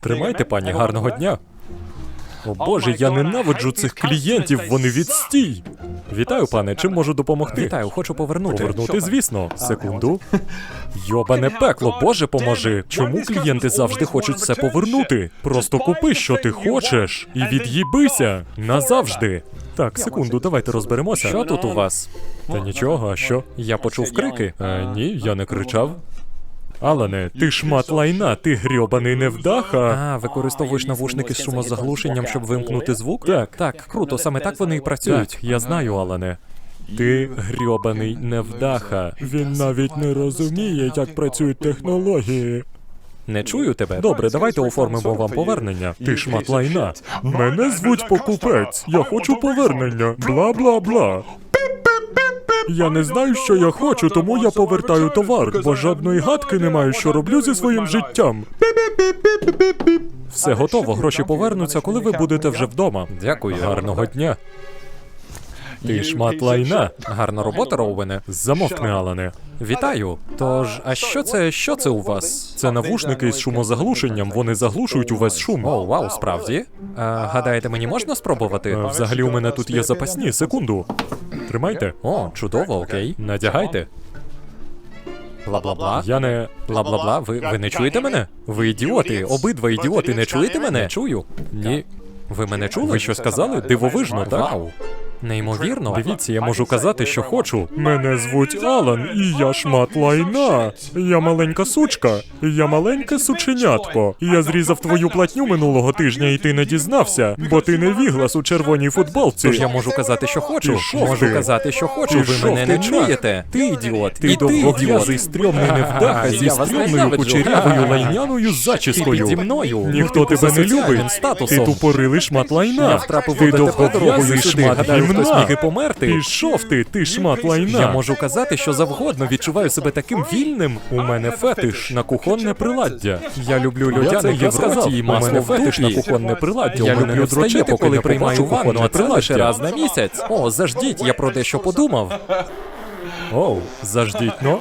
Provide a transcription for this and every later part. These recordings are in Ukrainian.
Тримайте, пані, гарного дня. О боже, я ненавиджу цих клієнтів, вони відстій. Вітаю, пане, чим можу допомогти? Вітаю, хочу повернути. Повернути, звісно. Секунду. Йобане пекло, боже поможи. Чому клієнти завжди хочуть все повернути? Просто купи, що ти хочеш, і від'їбися назавжди. Так, секунду, давайте розберемося. Що тут у вас? Та нічого, а що? Я почув крики. Е, ні, я не кричав. Алане, ти шмат лайна, ти грьобаний невдаха. А, використовуєш навушники з шумозаглушенням, щоб вимкнути звук? Так. Так, круто, саме так вони і працюють. Так, я знаю, Алане. Ти грьобаний невдаха. Він навіть не розуміє, як працюють технології. Не чую тебе. Добре, давайте оформимо вам повернення. Ти шмат лайна. Мене звуть покупець. Я хочу повернення. Бла бла бла. Я не знаю, що я хочу, тому я повертаю товар, бо жодної гадки не маю, що роблю зі своїм життям. Все готово, гроші повернуться, коли ви будете вже вдома. Дякую. Гарного дня. Ти шмат лайна. Гарна робота, Роуене. Замовкни, Алане. Вітаю. Тож, а що це, що це у вас? Це навушники з шумозаглушенням, вони заглушують увесь шум. О, вау, справді? А, гадаєте, мені можна спробувати? Е, Взагалі у мене тут є запасні, секунду. Тримайте. О, чудово, окей. Надягайте. Бла-бла-бла. Я не. Бла-бла-бла. Ви, ви не чуєте мене? Ви ідіоти, обидва ідіоти, не чуєте мене? Чую. Ні. Ви мене чули? Ви що сказали? Дивовижно, так? Вау. Неймовірно. Дивіться, я можу казати, що хочу. Мене звуть Алан, і я шмат лайна. Я маленька сучка, я маленьке сученятко. Я зрізав твою платню минулого тижня, і ти не дізнався, бо ти не віглас у червоній футболці. Тож я можу казати, що хочу. Пішов можу ти. казати, що хочу. Ви Пішов мене ти не на. чуєте. Ти ідіот. Ти І ти довгов'язий стрьомний невдаха зі стрьомною кучерявою лайняною зачіскою. піді мною. Ніхто тебе не любить. статусом. Ти тупорилий шмат лайна. Ти у ДТП довгов'язий шмат хтось міг і померти. Пішов ти, ти шмат лайна. Я можу казати, що завгодно відчуваю себе таким вільним. У мене фетиш на кухонне приладдя. Я люблю людяне євроті і У мене масло фетиш на кухонне приладдя. Я люблю дрочити, коли приймаю ванну, а це лише раз на місяць. О, заждіть, я про дещо подумав. Оу, заждіть, ну.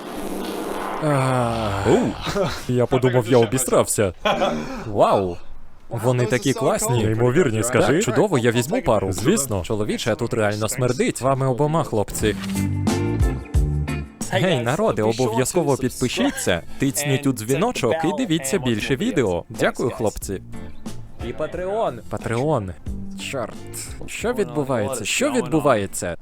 Оу. Я подумав, я обістрався. Вау. Вони такі класні. Неймовірні, скажи. Так, чудово, я візьму пару. Звісно. Чоловіче, тут реально смердить. Вами обома, хлопці. Гей, народи, обов'язково підпишіться, тицніть у дзвіночок і дивіться більше відео. Дякую, хлопці. І Патреон. Патреон. Чорт. Що відбувається? Що відбувається?